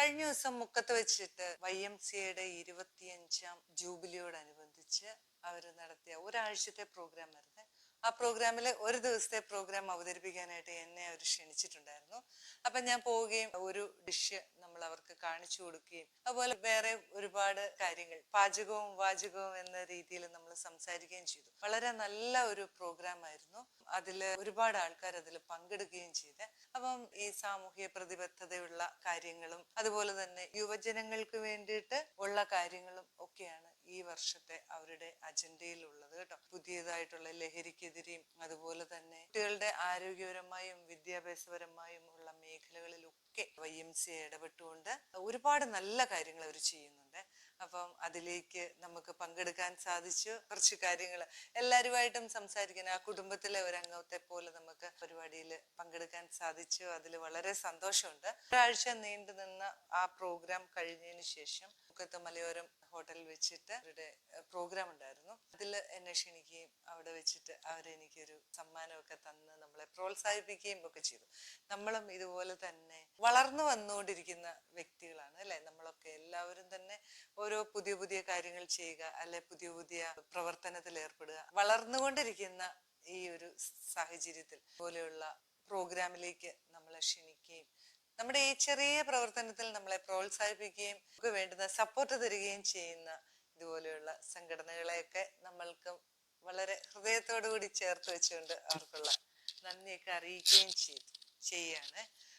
കഴിഞ്ഞ ദിവസം മുക്കത്ത് വെച്ചിട്ട് വൈ എം സിയുടെ ഇരുപത്തിയഞ്ചാം ജൂബിലിയോടനുബന്ധിച്ച് അവർ നടത്തിയ ഒരാഴ്ചത്തെ പ്രോഗ്രാം ആയിരുന്നു. ആ പ്രോഗ്രാമിൽ ഒരു ദിവസത്തെ പ്രോഗ്രാം അവതരിപ്പിക്കാനായിട്ട് എന്നെ അവർ ക്ഷണിച്ചിട്ടുണ്ടായിരുന്നു. അപ്പം ഞാൻ പോവുകയും ഒരു ഡിഷ് അവർക്ക് കാണിച്ചു കൊടുക്കുകയും അതുപോലെ വേറെ ഒരുപാട് കാര്യങ്ങൾ പാചകവും വാചകവും എന്ന രീതിയിൽ നമ്മൾ സംസാരിക്കുകയും ചെയ്തു. വളരെ നല്ല ഒരു പ്രോഗ്രാം ആയിരുന്നു. അതിൽ ഒരുപാട് ആൾക്കാർ അതിൽ പങ്കെടുക്കുകയും ചെയ്ത് അപ്പം ഈ സാമൂഹ്യ പ്രതിബദ്ധതയുള്ള കാര്യങ്ങളും അതുപോലെ തന്നെ യുവജനങ്ങൾക്ക് വേണ്ടിയിട്ട് ഉള്ള കാര്യങ്ങളും ഒക്കെയാണ് ഈ വർഷത്തെ അവരുടെ അജണ്ടയിലുള്ളത് കേട്ടോ. പുതിയതായിട്ടുള്ള ലഹരിക്കെതിരെയും അതുപോലെ തന്നെ കുട്ടികളുടെ ആരോഗ്യപരമായും വിദ്യാഭ്യാസപരമായും ഉള്ള മേഖലകളിലൊക്കെ വൈ എം സി ഇടപെട്ടുകൊണ്ട് ഒരുപാട് നല്ല കാര്യങ്ങൾ അവർ ചെയ്യുന്നുണ്ട്. അപ്പം അതിലേക്ക് നമുക്ക് പങ്കെടുക്കാൻ സാധിച്ചു. കുറച്ച് കാര്യങ്ങൾ എല്ലാവരുമായിട്ടും സംസാരിക്കാൻ ആ കുടുംബത്തിലെ ഒരു അംഗത്തെ പോലെ നമുക്ക് പരിപാടിയിൽ പങ്കെടുക്കാൻ സാധിച്ചു. അതിൽ വളരെ സന്തോഷമുണ്ട്. ഒരാഴ്ച നീണ്ടു നിന്ന ആ പ്രോഗ്രാം കഴിഞ്ഞതിന് ശേഷം മുക്കത്ത് മലയോരം ഹോട്ടലിൽ വെച്ചിട്ട് അവരുടെ പ്രോഗ്രാം ഉണ്ടായിരുന്നു. അതിൽ എന്നെ ക്ഷണിക്കുകയും അവിടെ വെച്ചിട്ട് അവരെനിക്കൊരു സമ്മാനമൊക്കെ തന്ന് നമ്മളെ പ്രോത്സാഹിപ്പിക്കുകയും ഒക്കെ ചെയ്തു. നമ്മളും ഇതുപോലെ തന്നെ വളർന്നു വന്നുകൊണ്ടിരിക്കുന്ന വ്യക്തികളാണ് അല്ലെ? നമ്മളൊക്കെ എല്ലാവരും തന്നെ ഓരോ പുതിയ പുതിയ കാര്യങ്ങൾ ചെയ്യുക അല്ലെ പുതിയ പുതിയ പ്രവർത്തനത്തിൽ ഏർപ്പെടുക. വളർന്നുകൊണ്ടിരിക്കുന്ന ഈ ഒരു സാഹചര്യത്തിൽ പോലെയുള്ള പ്രോഗ്രാമിലേക്ക് നമ്മളെ ക്ഷണിക്കുകയും നമ്മുടെ ഈ ചെറിയ പ്രവർത്തനത്തിൽ നമ്മളെ പ്രോത്സാഹിപ്പിക്കുകയും നമുക്ക് വേണ്ടുന്ന സപ്പോർട്ട് തരികയും ചെയ്യുന്ന ഇതുപോലെയുള്ള സംഘടനകളെയൊക്കെ നമ്മൾക്ക് വളരെ ഹൃദയത്തോടു കൂടി ചേർത്ത് വെച്ചുകൊണ്ട് അവർക്കുള്ള നന്ദിയൊക്കെ അറിയിക്കുകയും ചെയ്തു ചെയ്യാണ്.